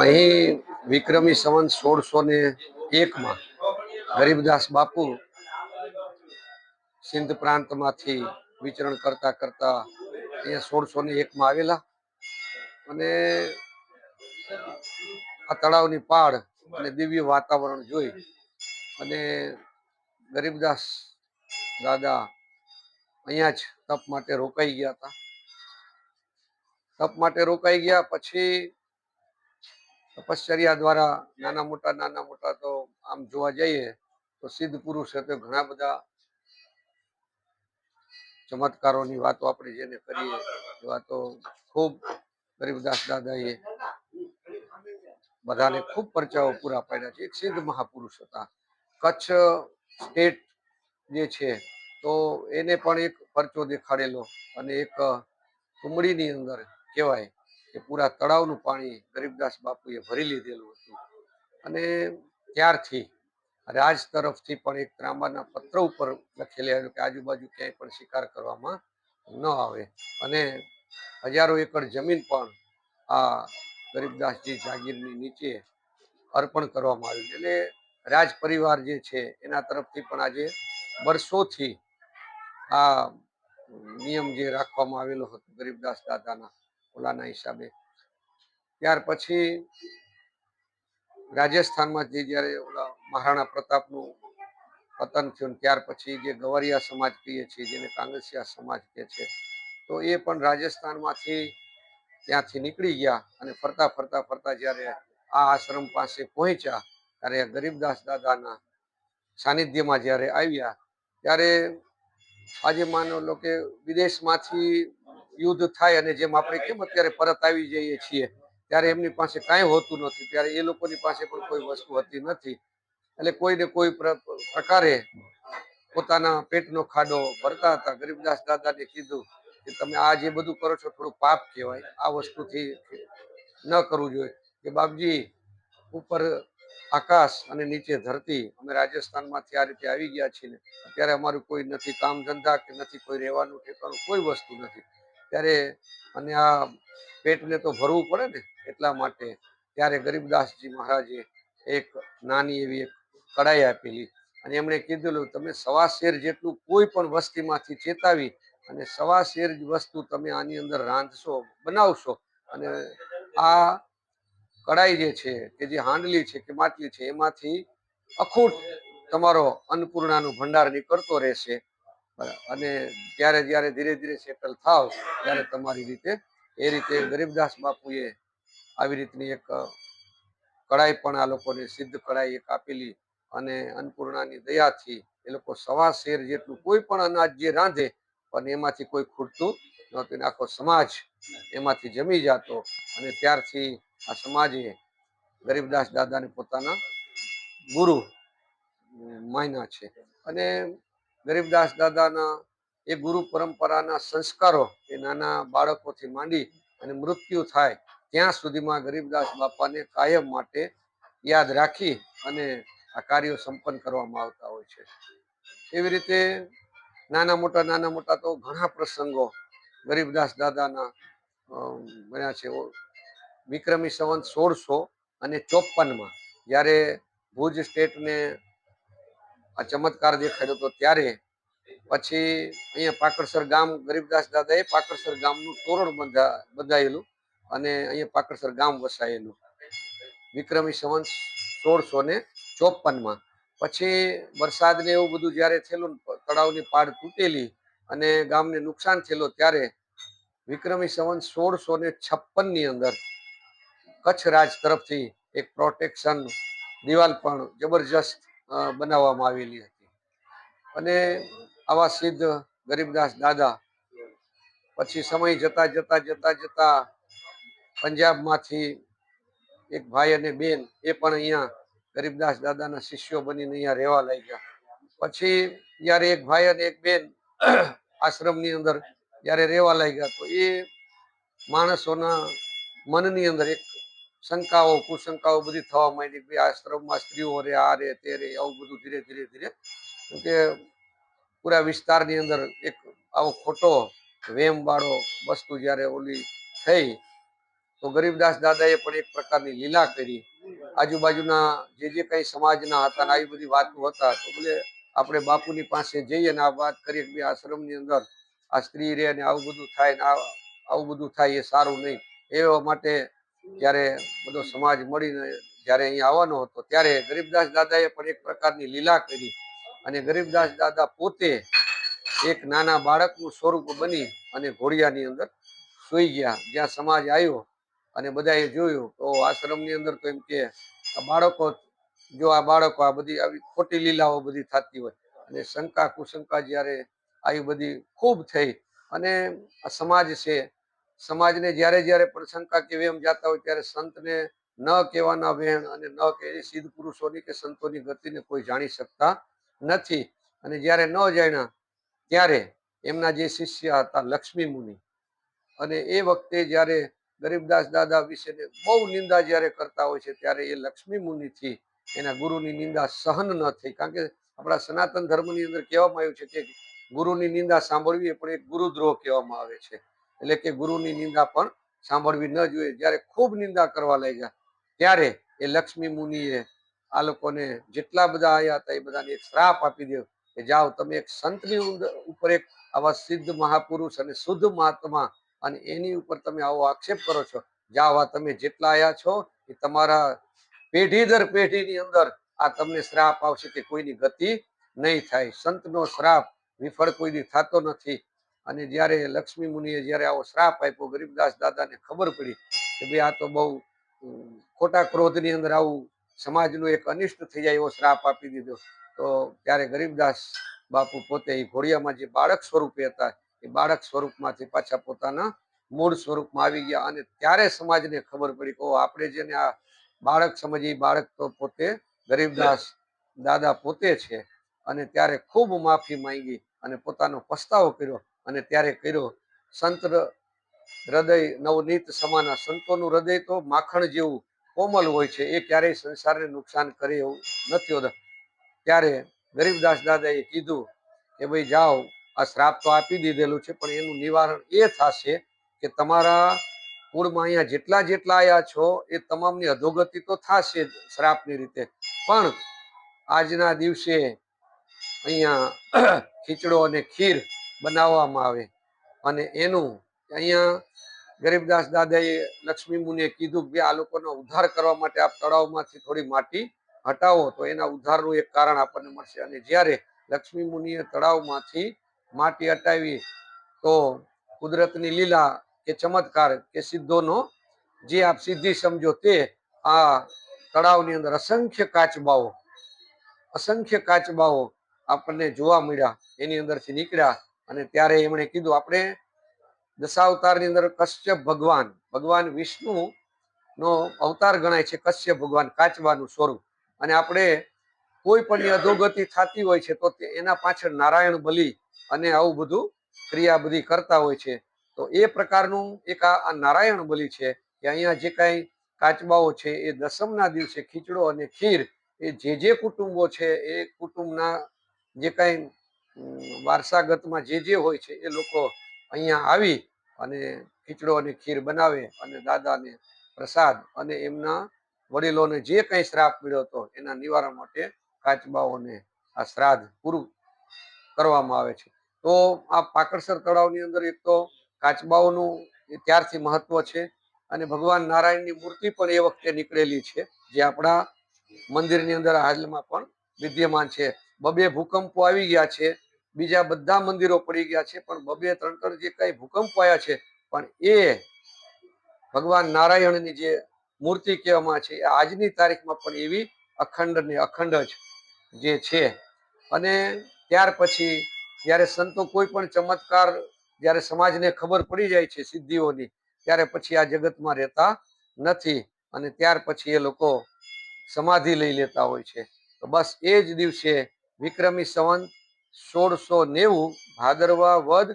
અહીં વિક્રમી સંવંત સોળસો ને એકમાં ગરીબદાસ બાપુ સિંધ પ્રાંતમાંથી વિચરણ કરતા કરતા અહીંયા સોળસો ને એકમાં આવેલા. અને આ તળાવની પાળ અને દિવ્ય વાતાવરણ જોઈ અને ગરીબદાસ દાદા અહીંયા જ તપ માટે રોકાઈ ગયા હતા. તપ માટે રોકાઈ ગયા પછી તપશ્ચર્યા દ્વારા નાના મોટા નાના મોટા તો આમ જોવા જઈએ, તો સિદ્ધ પુરુષ હતો ઘણા બધા ચમત્કારોની વાતો આપણે જેને કરીએ, એવા તો ખૂબ ગરીબદાસ દાદાએ બધાને ખૂબ પરચાઓ પૂરા પાડ્યા છે. એક સિદ્ધ મહાપુરુષ હતા. કચ્છ સ્ટેટ જે છે, તો એને પણ એક પરચો દેખાડેલો અને એક કુમળીની અંદર કહેવાય કે પૂરા તળાવનું પાણી ગરીબદાસ બાપુએ ભરી લીધેલું હતું. અને ત્યારથી રાજ તરફથી પણ એક ત્રાંબાના પત્ર ઉપર લખેલી આવ્યું કે આજુબાજુ ક્યાંય પણ શિકાર કરવામાં ન આવે. અને હજારો એકર જમીન પણ આ ગરીબદાસજી જાગીરની નીચે અર્પણ કરવામાં આવ્યું એટલે રાજ પરિવાર જે છે, એના તરફથી પણ આજે વર્ષોથી આ નિયમ જે રાખવામાં આવેલો હતો ગરીબદાસ દાદાના ઓલાના હિસાબે. ત્યાર પછી રાજસ્થાનમાંથી જ્યારે ઓલા મહારાણા પ્રતાપનું પતન થયું, ત્યાર પછી જે ગવરિયા સમાજ કહીએ છીએ, જેને કાંગ્રેસિયા સમાજ કહે છે, તો એ પણ રાજસ્થાનમાંથી ત્યાંથી નીકળી ગયા અને ફરતા ફરતા ફરતા જ્યારે આ આશ્રમ પાસે પહોંચ્યા, ત્યારે ગરીબદાસ દાદાના સાનિધ્યમાં જ્યારે આવ્યા, ત્યારે આજે માનો લો કે વિદેશમાંથી યુદ્ધ થાય અને જેમ આપણે કેમ અત્યારે પરત આવી જઈએ છીએ, ત્યારે એમની પાસે કાંઈ હોતું નથી, ત્યારે એ લોકોની પાસે પણ કોઈ વસ્તુ હતી નથી. એટલે કોઈને કોઈ પ્રકારે પોતાના પેટનો ખાડો ભરતા હતા. ગરીબદાસ દાદાને કીધું કે તમે આ જે બધું કરો છો થોડું પાપ કહેવાય, આ વસ્તુથી ન કરવું જોઈએ. કે બાપજી, ઉપર આકાશ અને નીચે ધરતી, અમે રાજસ્થાનમાંથી આ રીતે આવી ગયા છીએ અત્યારે અમારું કોઈ નથી કામ ધંધા કે નથી કોઈ રહેવાનું ઠેકાણું, કોઈ વસ્તુ નથી. ત્યારે અને આ પેટને તો ભરવું પડે ને એટલા માટે ત્યારે ગરીબદાસજી મહારાજે એક નાની એવી એક કડાઈ આપેલી અને એમણે કીધેલું, તમે સવા શેર જેટલું કોઈ પણ વસ્તીમાંથી ચેતાવી અને સવા શેર વસ્તુ તમે આની અંદર રાંધશો, બનાવશો. અને આ કડાઈ જે છે, કે જે હાંડલી છે, કે માટલી છે, એમાંથી અખૂટ તમારો અન્નપૂર્ણાનો ભંડાર નીકળતો રહેશે. અને જ્યારે જ્યારે ધીરે ધીરે સેટલ થાવ, ત્યારે તમારી રીતે એ રીતે ગરીબદાસ બાપુએ આવી રીતની એક કડાઈ પણ આ લોકોને સિદ્ધ કડાઈ એક આપેલી અને અન્નપૂર્ણાની દયાથી એ લોકો સવા શેર જેટલું કોઈ પણ અનાજ જે રાંધે, પણ એમાંથી કોઈ ખૂટતું નહોતું. આખો સમાજ એમાંથી જમી જતો અને ત્યારથી આ સમાજે ગરીબદાસ દાદાને પોતાના ગુરુ માન્યા છે. અને ગરીબદાસ દાદાના એ ગુરુ પરંપરાના સંસ્કારો એ નાના બાળકોથી માંડી અને મૃત્યુ થાય ત્યાં સુધીમાં ગરીબદાસ બાપાને કાયમ માટે યાદ રાખી અને આ કાર્યો સંપન્ન કરવામાં આવતા હોય છે. એવી રીતે નાના મોટા નાના મોટા તો ઘણા પ્રસંગો ગરીબદાસ દાદાના બન્યા છે. વિક્રમી સંવંત સોળસો અને ચોપનમાં જ્યારે ભુજ સ્ટેટને આ ચમત્કાર દેખાયો હતો ત્યારે પછી અહીંયા પાકડસર ગામ ગરીબદાસ દાદાએ પાકડસર ગામનું તોરણ બંધા, બંધાયેલું અને અહીંયા પાકડસર ગામ વસાયેલું. વિક્રમી સંવંત સોળસો ને ચોપનમાં પછી વરસાદ ને એવું બધું જ્યારે થયેલું તળાવની પાડ તૂટેલી અને ગામને નુકસાન થયેલું ત્યારે વિક્રમી સંવંત સોળસો ને છપ્પનની અંદર કચ્છ રાજ તરફથી એક પ્રોટેક્શન દિવાલ પણ જબરજસ્ત બનાવવામાં આવેલી હતી. અને આવા સિદ્ધ ગરીબદાસ દાદા પછી સમય જતા જતા જતા જતા પંજાબમાંથી એક ભાઈ અને બેન એ પણ અહીંયા ગરીબદાસ દાદાના શિષ્યો બનીને અહીંયા રહેવા લાગ્યા. પછી જ્યારે એક ભાઈ અને એક બેન આશ્રમની અંદર જ્યારે રહેવા લાગ્યા તો એ માણસોના મનની અંદર એક શંકાઓ, કુશંકાઓ બધી થવા માંડી કે આશ્રમમાં સ્ત્રીઓ રે, આ રે, તે રે, આવું બધું ધીરે ધીરે ધીરે કે પૂરા વિસ્તારની અંદર એક આવો ખોટો વેમવાળો વસ્તુ જ્યારે ઓલી થઈ, તો ગરીબદાસ દાદાએ પણ એક પ્રકારની લીલા કરી. આજુબાજુના જે જે કંઈ સમાજના હતા આવી બધી વાતો હતા, તો બોલે આપણે બાપુની પાસે જઈએ ને આ વાત કરીએ કે ભાઈ આશ્રમની અંદર આ સ્ત્રી રે ને આવું બધું થાય ને આવું બધું થાય એ સારું નહીં. એવા માટે જ્યારે બધો સમાજ મળીને જ્યારે અહીંયા આવવાનો હતો, ત્યારે ગરીબદાસ દાદાએ પણ એક પ્રકારની લીલા કરી અને ગરીબદાસ દાદા પોતે એક નાના બાળકનું સ્વરૂપ બની અને ઘોડિયાની અંદર સૂઈ ગયા. જ્યાં સમાજ આવ્યો અને બધાએ જોયું, તો આશ્રમની અંદર તો એમ કે આ બાળકો જો આ બાળકો આ બધી આવી ખોટી લીલાઓ બધી થતી હોય અને શંકા કુશંકા જ્યારે આવી બધી ખૂબ થઈ અને આ સમાજ છે સમાજને જ્યારે જ્યારે પણ શંકા કે એમ જાતા હોય ત્યારે સંતને ન કહેવાના વેણ અને ન કે સિદ્ધ પુરુષોની કે સંતોની ગતિને કોઈ જાણી શકતા નથી. અને જ્યારે ન જાણ્યા ત્યારે એમના જે શિષ્ય હતા લક્ષ્મી મુનિ અને એ વખતે જ્યારે ગરીબદાસ દાદા વિશેને બહુ નિંદા જ્યારે કરતા હોય છે ત્યારે એ લક્ષ્મી મુનિથી એના ગુરુની નિંદા સહન ન થઈ. કારણ કે આપણા સનાતન ધર્મની અંદર કહેવામાં આવ્યું છે કે ગુરુની નિંદા સાંભળવી એ પણ એક ગુરુદ્રોહ કહેવામાં આવે છે. એટલે કે ગુરુની નિંદા પણ સાંભળવી ન જોઈએ. જ્યારે ખૂબ નિંદા કરવા લાગ્યા, ત્યારે એ લક્ષ્મી મુનિએ આ લોકોને જેટલા બધા આવ્યા હતા એ બધાને એક શ્રાપ આપી દો કે જાઓ તમે એક સંતની ઉપર એક આવા સિદ્ધ મહાપુરુષ અને શુદ્ધ મહાત્મા અને એની ઉપર તમે આવો આક્ષેપ કરો છો. જાઓ આ તમે જેટલા આયા છો એ તમારા પેઢી દર પેઢીની અંદર આ તમને શ્રાપ આવશે કે કોઈની ગતિ નહીં થાય. સંતનો શ્રાપ વિફળ કોઈ દી થતો નથી. અને જ્યારે લક્ષ્મી મુનિએ જ્યારે આવો શ્રાપ આપ્યો, ગરીબદાસ દાદાને ખબર પડી કે ભાઈ આ તો બહુ ખોટા ક્રોધની અંદર આવું સમાજનું એક અનિષ્ટ થઈ જાય એવો શ્રાપ આપી દીધો. તો ત્યારે ગરીબદાસ બાપુ પોતે એ ઘોડિયામાં જે બાળક સ્વરૂપે હતા, એ બાળક સ્વરૂપમાંથી પાછા પોતાના મૂળ સ્વરૂપમાં આવી ગયા અને ત્યારે સમાજને ખબર પડી કે આપણે જેને આ બાળક સમજીએ એ બાળક તો પોતે ગરીબદાસ દાદા પોતે છે. અને ત્યારે ખૂબ માફી માંગી અને પોતાનો પસ્તાવો કર્યો. અને ત્યારે કર્યો. સંત હૃદય, નવનીત સમાના સંતોનું હૃદય તો માખણ જેવું કોમલ હોય છે. એ ક્યારેય સંસારને નુકસાન કરે એવું નથી હોતા. ત્યારે ગરીબદાસ દાદાએ કીધું કે ભાઈ જાઓ, આ શ્રાપ તો આપી દીધેલું છે, પણ એનું નિવારણ એ થશે કે તમારા કુળમાં અહીંયા જેટલા જેટલા આયા છો, એ તમામની અધોગતિ તો થશે શ્રાપની રીતે. પણ આજના દિવસે અહીંયા ખીચડો અને ખીર બનાવવામાં આવે. અને એનું અહીંયા ગરીબદાસ દાદાએ લક્ષ્મી મુનિએ કીધું કે આ લોકોનો ઉદ્ધાર કરવા માટે આપ તળાવમાંથી થોડી માટી હટાવો, તો એના ઉદ્ધારનું એક કારણ આપણને મળશે. અને જ્યારે લક્ષ્મી મુનિએ તળાવમાંથી માટી હટાવી, તો કુદરતની લીલા કે ચમત્કાર કે સિદ્ધોનો જે આપ સિદ્ધિ સમજો તે આ તળાવની અંદર અસંખ્ય કાચબાઓ અસંખ્ય કાચબાઓ આપણને જોવા મળ્યા. એની અંદરથી નીકળ્યા. અને ત્યારે એમણે કીધું, આપણે દશાવતારની અંદર કશ્યપ ભગવાન ભગવાન વિષ્ણુ નો અવતાર ગણાય છે કશ્યપ ભગવાન કાચવાનું સ્વરૂપ. અને આપણે કોઈ પણ અધોગતિ થતી હોય છે તો એના પાછળ નારાયણ બલિ અને આવું બધું ક્રિયા બધી કરતા હોય છે. તો એ પ્રકારનું એક આ નારાયણ બલિ છે કે અહીંયા જે કાંઈ કાચબાઓ છે એ દસમના દિવસે ખીચડો અને ખીર, એ જે જે કુટુંબો છે એ કુટુંબના જે કાંઈ વારસાગતમાં જે જે હોય છે એ લોકો અહીંયા આવી અને ખીચડો અને ખીર બનાવે અને દાદાને પ્રસાદ અને એમના વડીલોને જે કંઈ શ્રાપ મળ્યો હતો એના નિવારણ માટે કાચબાઓને આ શ્રાદ્ધ પૂરું કરવામાં આવે છે. તો આ પાકડસર તળાવની અંદર એક તો કાચબાઓનું ત્યારથી મહત્વ છે અને ભગવાન નારાયણની મૂર્તિ પણ એ વખતે નીકળેલી છે જે આપણા મંદિરની અંદર હાલમાં પણ વિદ્યમાન છે. બબે ભૂકંપો આવી ગયા છે બીજા બધા મંદિરો પડી ગયા છે, પણ બબે ત્રણ ત્રણ જે કઈ ભૂકંપ આવ્યા છે, પણ એ ભગવાન નારાયણની જે મૂર્તિ કહેવામાં છે, એ આજની તારીખમાં પણ એવી અખંડ ને અખંડ જ જે છે. અને ત્યાર પછી જ્યારે સંતો કોઈ પણ ચમત્કાર જ્યારે સમાજને ખબર પડી જાય છે સિદ્ધિઓની, ત્યારે પછી આ જગતમાં રહેતા નથી. અને ત્યાર પછી એ લોકો સમાધિ લઈ લેતા હોય છે. તો બસ એ જ દિવસે વિક્રમી સંવંત સોળસો નેવું ભાદરવા વદ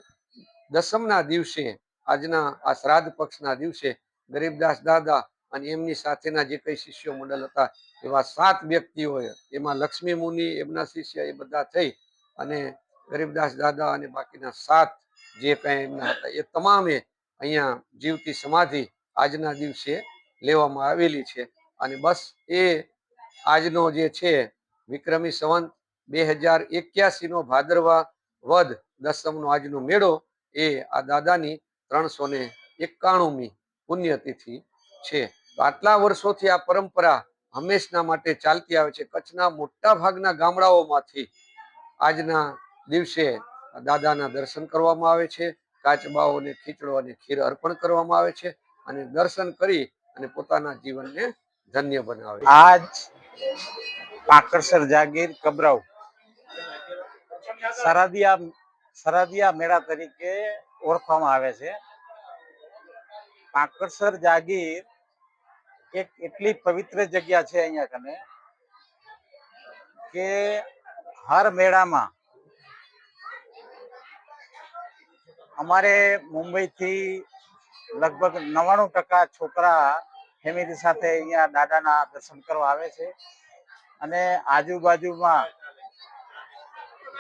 દસમના દિવસે, આજના આ શ્રાદ્ધ પક્ષના દિવસે, ગરીબદાસ દાદા અને એમની સાથેના જે કઈ શિષ્યો મંડળ હતા, એવા સાત વ્યક્તિઓએ, એમાં લક્ષ્મી મુનિ, એમના શિષ્ય એ બધા થઈ અને ગરીબદાસ દાદા અને બાકીના સાત જે કઈ એમના હતા, એ તમામે અહીંયા જીવતી સમાધિ આજના દિવસે લેવામાં આવેલી છે. અને બસ એ આજનો જે છે, વિક્રમી સંવંત બે હજાર એક્યાસીનો ભાદરવા વદ દસમનો આજનો મેળો એ આ દાદાની ત્રણસો ને એકાણુમી પુણ્યતિથિ છે. આટલા વર્ષોથી આ પરંપરા હંમેશના માટે ચાલતી આવે છે. કચ્છના મોટા ભાગના ગામડાઓમાંથી આજના દિવસે દાદાના દર્શન કરવામાં આવે છે. કાચબાઓને ખીચડો અને ખીર અર્પણ કરવામાં આવે છે અને દર્શન કરી અને પોતાના જીવનને ધન્ય બનાવે આજ પાકરસર જાગીર કબરાવ સરાદિયા સરાદિયા મેળા તરીકે ઓળખવામાં આવે છે. પાકરસર જાગીર એક એટલી પવિત્ર જગ્યા છે અહીંયા કને કે હર મેળામાં અમારે મુંબઈથી લગભગ નવ્વાણું ટકા છોકરા ફેમિલી સાથે અહીંયા દાદાના દર્શન કરવા આવે છે. અને આજુબાજુમાં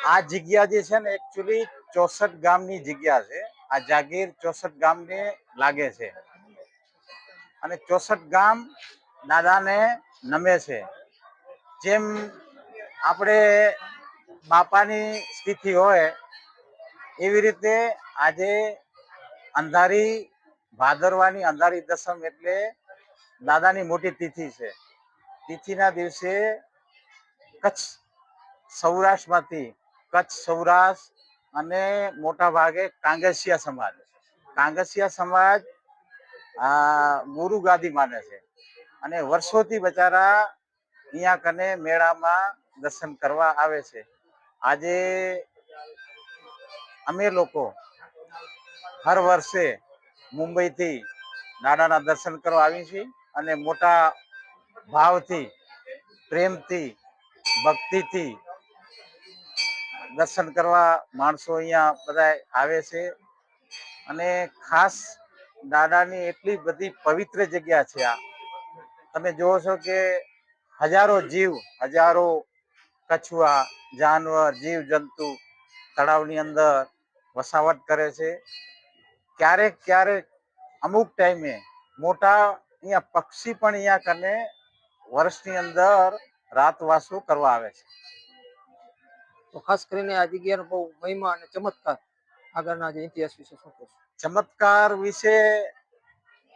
આ જગ્યા જે છે ને એકચ્યુઅલી ચોસઠ ગામની જગ્યા છે. આ જાગીર ચોસઠ ગામને લાગે છે. અને ચોસઠ ગામ દાદાને નમે છે. જેમ આપણે બાપાની સ્થિતિ હોય, એવી રીતે આજે અંધારી, ભાદરવાની અંધારી દસમ એટલે દાદાની મોટી તિથિ છે. તિથિના દિવસે કચ્છ સૌરાષ્ટ્રમાંથી કચ્છ સૌરાષ્ટ્ર અને મોટા ભાગે કાંગસિયા સમાજ કાંગસિયા સમાજ ગુરુ ગાદી માને છે. અને વર્ષોથી બચારા અહીંયા કને મેળામાં દર્શન કરવા આવે છે. આજે અમે લોકો હર વર્ષે મુંબઈથી દાદાના દર્શન કરવા આવી છીએ અને મોટા ભાવથી, પ્રેમથી, ભક્તિથી દર્શન કરવા માણસો અહીંયા બધા આવે છે. અને ખાસ દાદાની એટલી બધી પવિત્ર જગ્યા છે આ. તમે જોવો છો કે હજારો જીવ, હજારો કછુઆ જાનવર જીવ જંતુ તળાવની અંદર વસાવટ કરે છે. ક્યારેક ક્યારેક અમુક ટાઈમે મોટા અહીંયા પક્ષી પણ અહીંયા કને વર્ષની અંદર રાતવાસો કરવા આવે છે. તો ખાસ કરીને આ જગ્યાનો બહુ મહિમા અને ચમત્કાર આગળના જે ઇતિહાસ વિશે શું કહેશો? ચમત્કાર વિશે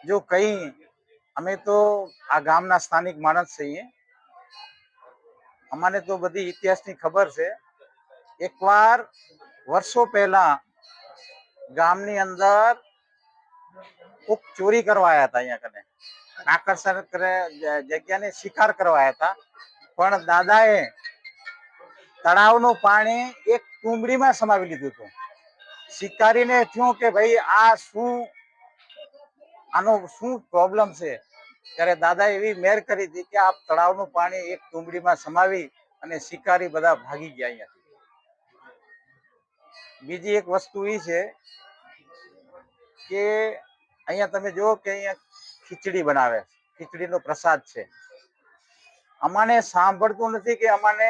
જો કહી, અમે તો આ ગામના સ્થાનિક માણસ છીએ. અમારે તો બધી ઇતિહાસની ખબર છે. એકવાર વર્ષો પહેલા ગામની અંદર કોક ચોરી કરવા આવ્યા હતા અહીંયા કને. આકર્ષણ કરે, જગ્યાને શિકાર કરવા આવ્યા હતા. પણ દાદાએ તળાવનું પાણી એક કુંબડીમાં સમાવી લીધું હતું. શિકારીને થયું કે ભાઈ આ શું, આનો શું પ્રોબ્લેમ છે? ત્યારે દાદા એવી મેર કરી હતી કે આ તળાવનું પાણી એક કુંબડીમાં સમાવી અને શિકારી બધા ભાગી ગયા અહીંયાથી. બીજી એક વસ્તુ એ છે કે અહીંયા તમે જુઓ કે અહીંયા ખીચડી બનાવે. ખીચડીનો પ્રસાદ છે. અમાને સાંભળતું નથી કે અમાને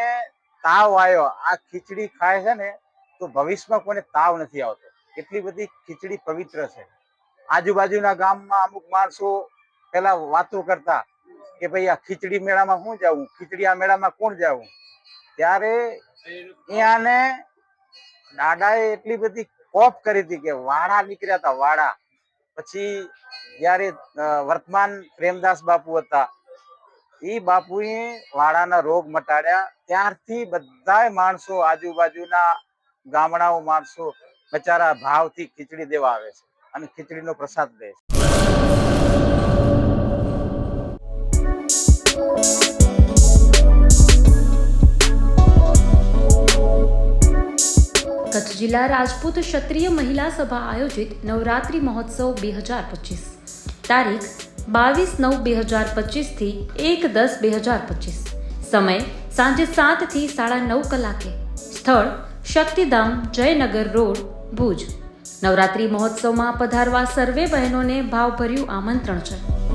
તાવ આવ્યો, આ ખીચડી ખાય છે ને, તો ભવિષ્યમાં કોઈને તાવ નથી આવતો. એટલી બધી ખીચડી પવિત્ર છે. આજુબાજુના ગામમાં અમુક માણસો પેલા વાતો કરતા કે ભાઈ આ ખીચડી મેળામાં શું જાઉં? ખીચડી આ મેળામાં કોણ જાવું ત્યારે અહીંયાને દાદાએ એટલી બધી કોપ કરી હતી કે વાડા નીકળ્યા હતા, વાડા. પછી જ્યારે વર્તમાન પ્રેમદાસ બાપુ હતા એ બાપુએ વાડાના રોગ મટાડ્યા. ત્યારથી બધાય માણસો આજુબાજુના ગામડાઓ માણસો બચારા ભાવથી ખીચડી દેવા આવે છે અને ખીચડીનો પ્રસાદ લે છે. કચ્છ જિલ્લા રાજપૂત ક્ષત્રિય મહિલા સભા આયોજિત નવરાત્રિ મહોત્સવ બે હજાર પચીસ. તારીખ બાવીસ નવ બે હજાર પચીસથી એક દસ બે હજાર પચીસ. સમય સાંજે સાતથી સાડા નવ કલાકે. સ્થળ શક્તિધામ જયનગર રોડ, ભુજ. નવરાત્રિ મહોત્સવમાં પધારવા સર્વે બહેનોને ભાવભર્યું આમંત્રણ છે.